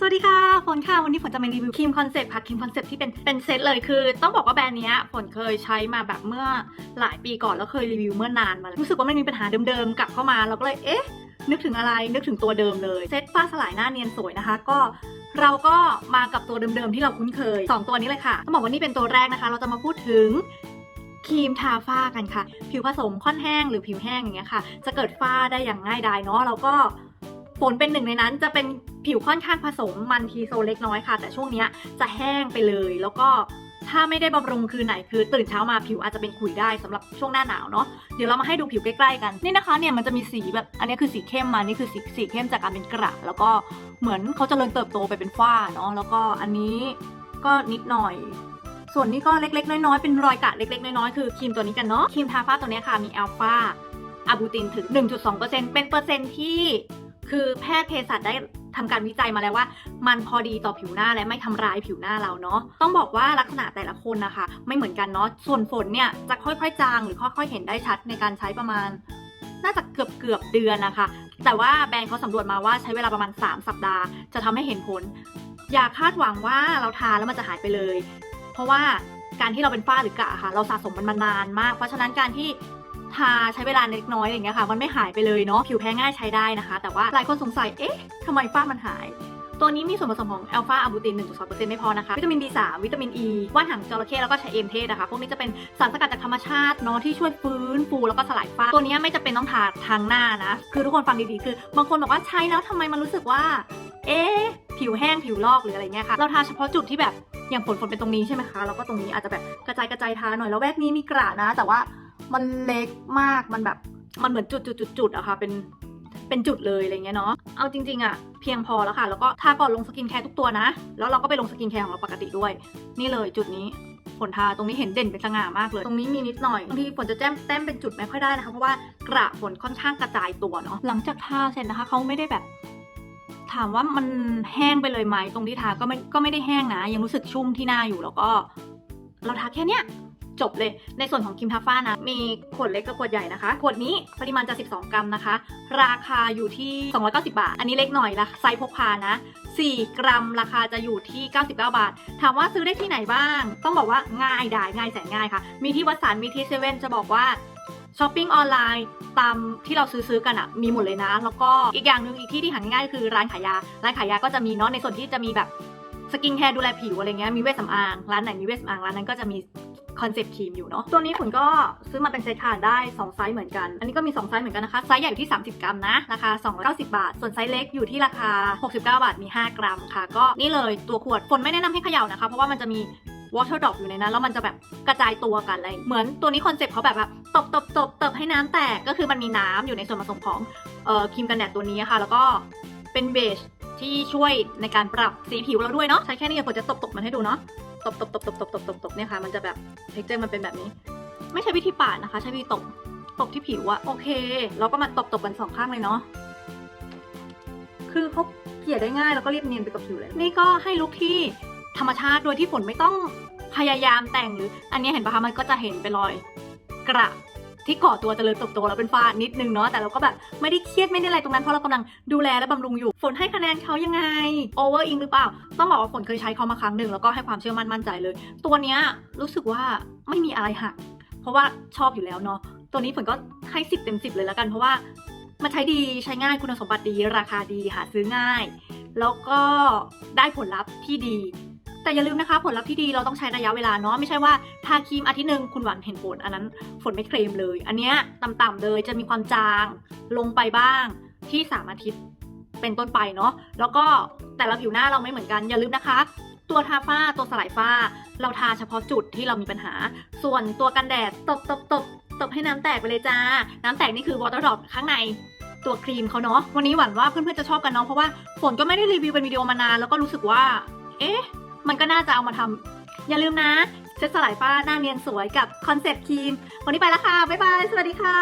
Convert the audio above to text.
สวัสดีค่ะฝนค่ะ วันนี้ฝนจะมารีวิวครีมคอนเซ็ปต์ค่ะครีมคอนเซ็ปต์ที่เป็นเป็นเซตเลยคือ ต้องบอกว่าแบรนด์เนี้ยฝนเคยใช้มาแบบเมื่อหลายปีก่อนแล้วเคยรีวิวเมื่อนานมาแล้วรู้สึกว่ามันมีปัญหาเดิมๆกลับเข้ามาเราก็เลยเอ๊ะนึกถึงอะไรนึกถึงตัวเดิมเลยเซตฝ้าสลายหน้าเนียนสวยนะคะ ก็เราก็มากับตัวเดิมๆที่เราคุ้นเคยสองตัวนี้เลยค่ะต้องบอกว่านี่เป็นตัวแรกนะคะ เราจะมาพูดถึงครีมทาฝ้ากันค่ะ ผิวผสมค่อนแห้งหรือผิวแห้งอย่างเงี้ยค่ะ จะเกิดฝ้าได้อย่างง่ายดายเนาะแล้วก็ฝนเป็นหนึ่งในนั้นจะเป็น ผิวค่อนข้างผสมมันทีโซเล็กน้อยค่ะ แต่ช่วงนี้จะแห้งไปเลย แล้วก็ถ้าไม่ได้บำรุงคือไหนคือตื่นเช้ามาผิวอาจจะเป็นขุยได้สำหรับช่วงหน้าหนาวเนาะเดี๋ยวเรามาให้ดูผิวใกล้ๆกันนี่นะคะเนี่ยมันจะมีสีแบบอันนี้คือสีเข้มมานี่คือสีสีเข้มจากการเป็นกระแล้วก็เหมือนเขาจะเริญเติบโตไปเป็นฝ้าเนาะแล้วก็อันนี้ก็นิดหน่อย ส่วนนี้ก็เล็กๆ น้อยๆเป็นรอยกระเล็กๆ น้อยๆคือครีมตัวนี้กันเนาะครีมทาฝ้าตัวนี้ค่ะมีอัลฟาอะบูตินถึง 1.2%เป็นเปอร์เซ็นต์ที่คือแพทย์เภสัชได้ ทำการวิจัยมาแล้วว่า มันพอดีต่อผิวหน้าและไม่ทำร้ายผิวหน้าเราเนาะต้องบอกว่าลักษณะแต่ละคนนะคะ ไม่เหมือนกันเนาะส่วนฝนเนี่ยจะค่อยๆ จางหรือค่อยๆเห็นได้ชัดในการใช้ประมาณ น่าจะเกือบเกือบเดือนนะคะ แต่ว่าแบรนด์เขาสำรวจมาว่าใช้เวลาประมาณ 3 สัปดาห์ จะทำให้เห็นผล อย่าคาดหวังว่าเราทาแล้วมันจะหายไปเลย เพราะว่าการที่เราเป็นฝ้าหรือกระค่ะ เราสะสมมันมานานมาก เพราะฉะนั้นการที่ ทาใช้เวลาเล็กน้อยอย่างเงี้ยค่ะ มันไม่หายไปเลยเนาะผิวแพ้ง่ายใช้ได้นะคะ แต่ว่าหลายคนสงสัยเอ๊ะทำไมฝ้ามันหายตัวนี้มีส่วนผสมของอัลฟาอะบูติน 1.2%ไม่พอนะคะ วิตามิน B3 วิตามิน E ว่านหางจระเข้แล้วก็ชะเอมเทศนะคะ พวกนี้จะเป็นสารสกัดจากธรรมชาติเนาะที่ช่วยฟื้นฟูแล้วก็สลายฝ้า ตัวนี้ไม่จะเป็นต้องทาทางหน้านะ คือทุกคนฟังดีๆ คือบางคนบอกว่าใช้แล้วทำไมมันรู้สึกว่า เอ๊ะ ผิวแห้งผิวลอกหรืออะไรเงี้ยค่ะ เราทาเฉพาะจุดที่แบบอย่างฝนฝนเป็นตรงนี้ใช่ไหมคะ แล้วก็ตรงนี้อาจจะแบบกระจายกระจายทาหน่อย แล้วแวกนี้มีกระนะ แต่ว่า มันเล็กมากมันแบบมันเหมือนจุดจุดจุดจุดอะค่ะเป็นเป็นจุดเลยอะไรเงี้ยเนาะ เอาจริงๆอะเพียงพอแล้วค่ะ แล้วก็ทาก่อนลงสกินแคร์ทุกตัวนะ แล้วเราก็ไปลงสกินแคร์ของเราปกติด้วย นี่เลยจุดนี้ฝนทาตรงนี้เห็นเด่นเป็นสง่ามากเลย ตรงนี้มีนิดหน่อยบางทีฝนจะแต้มแต้มเป็นจุดไม่ค่อยได้นะคะเพราะว่ากระฝนค่อนข้างกระจายตัวเนาะหลังจากทาเสร็จนะคะเขาไม่ได้แบบ ถามว่ามันแห้งไปเลยไหมตรงที่ทาก็ไม่ก็ไม่ได้แห้งนะ ยังรู้สึกชุ่มที่หน้าอยู่แล้วก็ เราทาแค่เนี้ย จบเลย ในส่วนของครีมทาฝ้านะ มีขวดเล็กกับขวดใหญ่นะคะ ขวดนี้ปริมาณจะ 12 กรัมนะคะ ราคาอยู่ที่ 290 บาท อันนี้เล็กหน่อยละไซส์พกพานะ 4 กรัมราคาจะอยู่ที่ 99 บาท ถามว่าซื้อได้ที่ไหนบ้าง ต้องบอกว่าง่ายดายง่ายแสนง่ายค่ะ มีที่วัดสารมีที่เซเว่นจะบอกว่าช้อปปิ้งออนไลน์ตามที่เราซื้อซื้อๆกันอะมีหมดเลยนะ แล้วก็อีกอย่างหนึ่งอีกที่ที่หาง่ายคือร้านขายยา ร้านขายยาก็จะมีเนาะในส่วนที่จะมีแบบสกินแคร์ดูแลผิวอะไรเงี้ยมีเวชสำอาง ร้านไหนมีเวชสำอางร้านนั้นก็จะมี คอนเซปต์ครีมอยู่เนาะตัวนี้คุณก็ซื้อมาเป็นเซตค่ะได้ 2 ไซส์เหมือนกัน อันนี้ก็มี 2 ไซส์เหมือนกันนะคะ ไซส์ใหญ่อยู่ที่ 30 กรัมนะ ราคา 290 บาท ส่วนไซส์เล็กอยู่ที่ราคา 69 บาทมี 5 กรัมค่ะ ก็นี่เลยตัวขวดฝนไม่แนะนำให้เขย่านะคะ เพราะว่ามันจะมี water drop อปอยู่ในนั้น แล้วมันจะแบบกระจายตัวกันอะไร เหมือนตัวนี้คอนเซปต์เขาแบบว่าตบตบตบตบให้น้ำแตก ก็คือมันมีน้ำอยู่ในส่วนผสมของเอ่อครีมกันแดดตัวนี้ค่ะ แล้วก็เป็นเบสที่ช่วยในการปรับสีผิวเราด้วยเนาะ ใช้แค่นี้ผมจะตบตบมันให้ดูเนาะ บตบตบตบตบตบตบตบเนี่ยค่ะมันจะแบบเท็กเจอร์มันเป็นแบบนี้ ไม่ใช่วิธีปาดนะคะ ใช้วิธีตบตบที่ผิวอะโอเค เราก็มาตบตบกันสองข้างเลยเนาะคือเขาเกลี่ยได้ง่ายแล้วก็เรียบเนียนไปกับผิวเลย นี่ก็ให้ลุคที่ธรรมชาติโดยที่ฝนไม่ต้องพยายามแต่งหรือ อันนี้เห็นปะคะมันก็จะเห็นเป็นรอยกระ ที่ก่อตัวเจริญเติบโตแล้วเป็นฝ้านิดนึงเนาะแต่เราก็แบบไม่ได้เครียดไม่ได้อะไรตรงนั้นเพราะเรากำลังดูแลและบำรุงอยู่ ฝนให้คะแนนเขายังไงโอเวอร์อิงหรือเปล่า ต้องบอกว่าฝนเคยใช้เขามาครั้งหนึ่งแล้วก็ให้ความเชื่อมั่นมั่นใจเลย ตัวเนี้ยรู้สึกว่าไม่มีอะไรหักเพราะว่าชอบอยู่แล้วเนาะตัวนี้ฝนก็ให้สิบเต็มสิบเลยแล้วกันเพราะว่ามันใช้ดีใช้ง่ายคุณสมบัติดี ราคาดีหาซื้อง่าย แล้วก็ได้ผลลัพธ์ที่ดี แต่อย่าลืมนะคะ ผลลัพธ์ที่ดีเราต้องใช้ระยะเวลาเนาะไม่ใช่ว่าทาครีมอาทิตย์หนึ่งคุณหวังเห็นผล อันนั้นฝนไม่เคลมเลย อันเนี้ยต่ำๆเลยจะมีความจางลงไปบ้างที่สามอาทิตย์เป็นต้นไปเนาะแล้วก็แต่ละผิวหน้าเราไม่เหมือนกันอย่าลืมนะคะ ตัวทาฝ้าตัวสลายฝ้า เราทาเฉพาะจุดที่เรามีปัญหา ส่วนตัวกันแดดตบตบตบตบให้น้ำแตกไปเลยจ้า น้ำแตกนี่คือ water drop ข้างในตัวครีมเขาเนาะวันนี้หวังว่าเพื่อนๆจะชอบกันเนาะเพราะว่าฝนก็ไม่ได้รีวิวเป็นวิดีโอมานานแล้วก็รู้สึกว่า เอ๊ะ มันก็น่าจะเอามาทำอย่าลืมนะเซตสลายฝ้าหน้าเนียนสวยกับคอนเซ็ปต์ครีม วันนี้ไปแล้วค่ะ บ๊ายบาย สวัสดีค่ะ